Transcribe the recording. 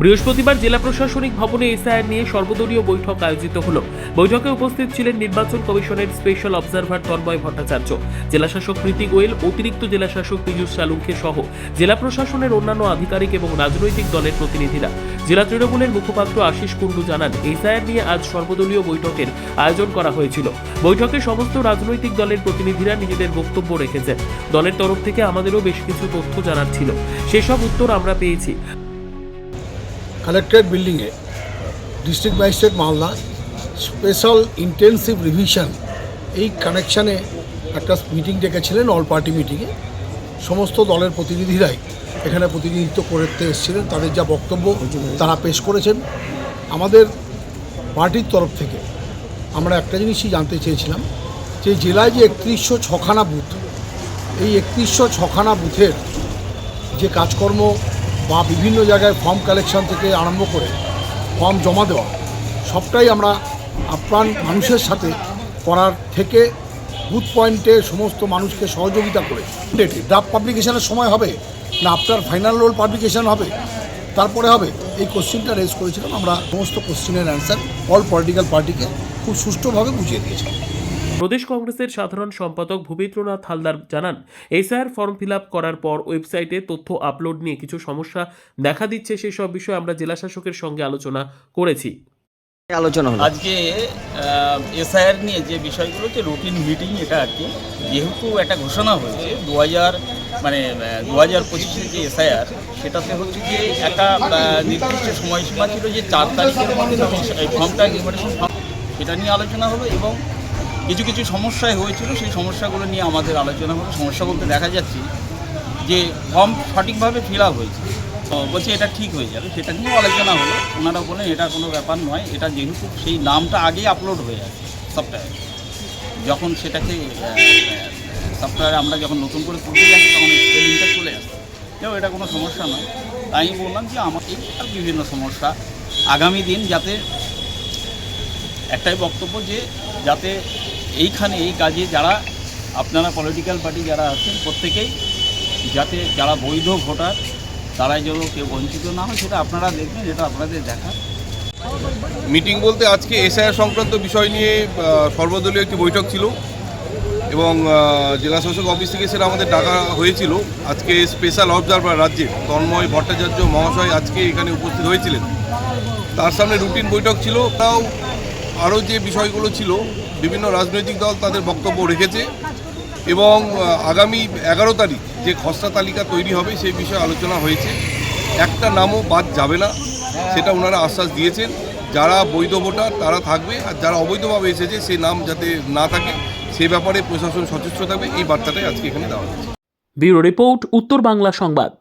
বৃহস্পতিবার জেলা প্রশাসনিক ভবনে এসআইআর নিয়ে সর্বদলীয় বৈঠক আয়োজিত হলো। বৈঠকে উপস্থিত ছিলেন নির্বাচন কমিশনের স্পেশাল অবজারভার তন্ময় ভট্টাচার্য, জেলাশাসক কৃতিক গোয়েল, অতিরিক্ত জেলাশাসক পীযূষ সালুঙ্কে সহ জেলা প্রশাসনের অন্যান্য আধিকারিক এবং রাজনৈতিক দলের প্রতিনিধিরা। জেলা তৃণমূলের মুখপাত্র আশিস কুণ্ডু জানান এসআইআর নিয়ে আজ সর্বদলীয় বৈঠকের আয়োজন করা হয়েছিল। বৈঠকে সমস্ত রাজনৈতিক দলের প্রতিনিধিরা নিজেদের বক্তব্য রেখেছেন। দলের তরফ থেকে আমাদেরও বেশ কিছু তথ্য জানার ছিল। সেসব উত্তর আমরা পেয়েছি। কালেক্টরেট বিল্ডিংয়ে district magistrate Malda, special intensive revision, এই কানেকশানে একটা মিটিং ডেকেছিলেন, অল পার্টি মিটিংয়ে। সমস্ত দলের প্রতিনিধিরাই এখানে প্রতিনিধিত্ব করতে এসেছিলেন, তাদের যা বক্তব্য তারা পেশ করেছেন। আমাদের পার্টির তরফ থেকে আমরা একটা জিনিসই জানতে চেয়েছিলাম, যে জেলায় যে একত্রিশশো ছখানা বুথ, এই একত্রিশশো ছখানা বুথের যে কাজকর্ম বা বিভিন্ন জায়গায় ফর্ম কালেকশন থেকে আরম্ভ করে ফর্ম জমা দেওয়া, সবটাই আমরা আপ্রাণ মানুষের সাথে করার থেকে বুথ পয়েন্টে সমস্ত মানুষকে সহযোগিতা করে। ডেটে ড্রাফট পাবলিকেশনের সময় হবে না, আপনার ফাইনাল রোল পাবলিকেশন হবে, তারপরে হবে। এই কোশ্চেনটা রেজ করেছিলাম, আমরা সমস্ত কোশ্চেনের অ্যান্সার অল পলিটিক্যাল পার্টিকে খুব সুষ্ঠুভাবে বুঝিয়ে দিয়েছিলাম। প্রদেশ কংগ্রেসের সাধারণ সম্পাদক ভূপেন্দ্রনাথ হালদার জানান এসআইআর ফর্ম ফিল আপ করার পর ওয়েবসাইটে তথ্য আপলোড নিয়ে কিছু সমস্যা দেখা দিচ্ছে সেসব বিষয়ে আমরা জেলা শাসকের সঙ্গে আলোচনা করেছি। আলোচনা আজকে এসআইআর নিয়ে যে বিষয়গুলো হচ্ছে রুটিন মিটিং এটা আর কি যেহেতু একটা ঘোষণা হয়েছে দু হাজার মানে দু হাজার পঁচিশের যে এসআইআর সেটাতে হচ্ছে যে একটা নির্দিষ্ট সময়সীমা ছিল যে চার তারিখের মধ্যে ফর্মটা নির্বাচন সেটা নিয়ে আলোচনা হলো এবং কিছু কিছু সমস্যায় হয়েছিল, সেই সমস্যাগুলো নিয়ে আমাদের আলোচনা হলো। সমস্যা বলতে দেখা যাচ্ছে যে ফর্ম সঠিকভাবে ফিল আপ হয়েছে। বলছে এটা ঠিক হয়ে যাবে, সেটা নিয়েও আলোচনা হলো। ওনারা বলেন এটা কোনো ব্যাপার নয়, এটা যেহেতু সেই নামটা আগেই আপলোড হয়ে আছে সফটওয়্যারে যখন সেটাকে সফটওয়্যারে আমরা যখন নতুন করে তুলতে যাচ্ছি, তখন স্পেলিংটা চলে আসে। এটা কোনো সমস্যা নয়। তাই বললাম যে আমার এই বিভিন্ন সমস্যা আগামী দিন যাতে একটাই বক্তব্য যে যাতে এইখানে এই কাজে যারা, আপনারা পলিটিক্যাল পার্টি যারা আছেন, প্রত্যেকেই যাতে যারা বৈধ ভোটার, তারাই যেন কেউ বঞ্চিত না হয়, সেটা আপনারা দেখবেন, এটা আপনাদের দেখা। মিটিং বলতে আজকে এসআইআর সংক্রান্ত বিষয় নিয়ে সর্বদলীয় একটি বৈঠক ছিল এবং জেলা শাসক অফিস থেকে সেটা আমাদের ডাকা হয়েছিল। আজকে স্পেশাল অবজারভার রাজ্যে তন্ময় ভট্টাচার্য মহাশয় আজকে এখানে উপস্থিত হয়েছিলেন। তার সামনে রুটিন বৈঠক ছিল। তাও আরও যে বিষয়গুলো ছিল, বিভিন্ন রাজনৈতিক দল তাদের বক্তব্য রেখেছে এবং আগামী এগারো তারিখ যে খসড়া তালিকা তৈরি হবে সেই বিষয়ে আলোচনা হয়েছে। একটা নামও বাদ যাবে না, সেটা ওনারা আশ্বাস দিয়েছেন। যারা বৈধ ভোটার তারা থাকবে আর যারা অবৈধভাবে এসেছে সেই নাম যাতে না থাকে, সে ব্যাপারে প্রশাসন সচেষ্ট থাকবে। এই বার্তাটাই আজকে এখানে দেওয়া হয়েছে। ব্যুরো রিপোর্ট, উত্তর বাংলা সংবাদ।